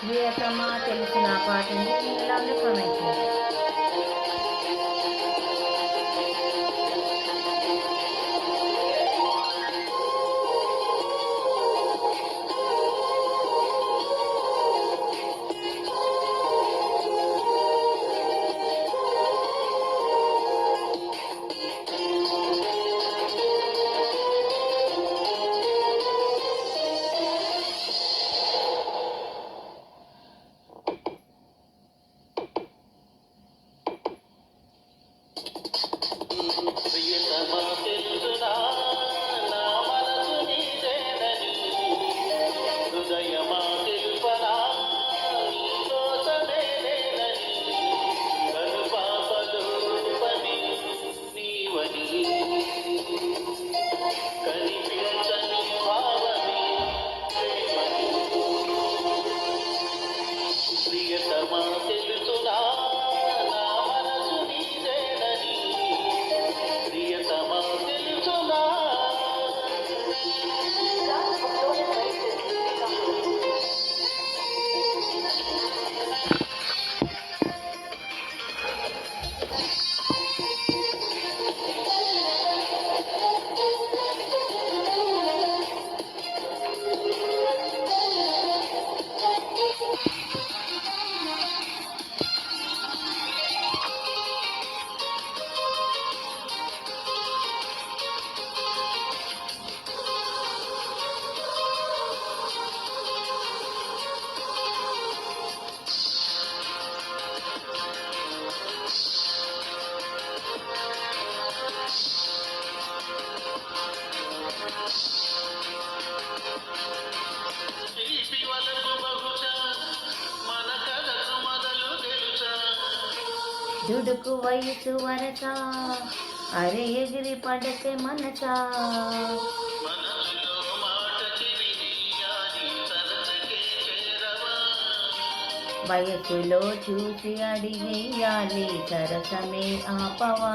ప్రియతమా తెలిసిన ఆ పాటని ఇలాగే కామెంట్ చేయండి ప్రియతమా దుడుకు వయసు వరస. అరే ఎగిరి సరసకే చేరవా వయసులో చూసి అడిగేయాలి సరసమే ఆపవా?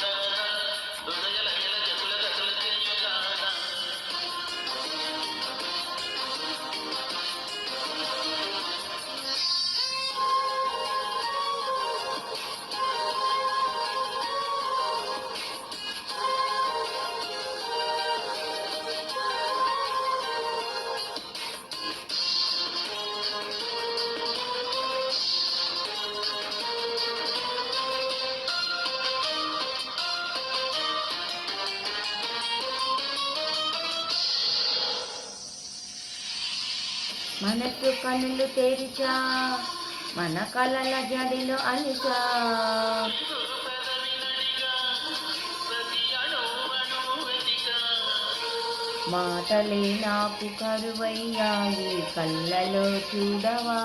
మనసు కనులు తెరిచా మన కళల జడిలో అలిచా మాటలే నాకు కరువయ్యాయి కళ్ళలో చూడవా.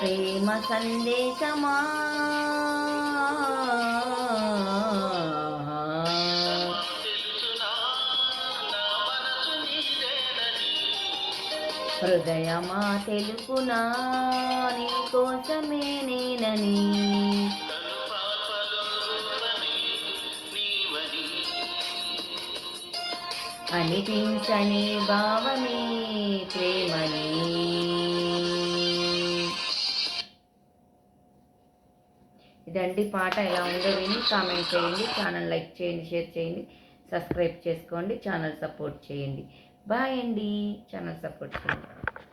ప్రేమ సందేశమా. హృదయమా తెలుపునా నీ కోసమే నేనని. అనిపించని భావమే ప్రేమని. ఇదండి పాట ఎలా ఉందో విని కామెంట్ చేయండి ఛానల్ లైక్ చేయండి షేర్ చేయండి సబ్స్క్రైబ్ చేసుకోండి ఛానల్ సపోర్ట్ చేయండి. బాయ్ అండి. ఛానల్ సపోర్ట్ చేయండి.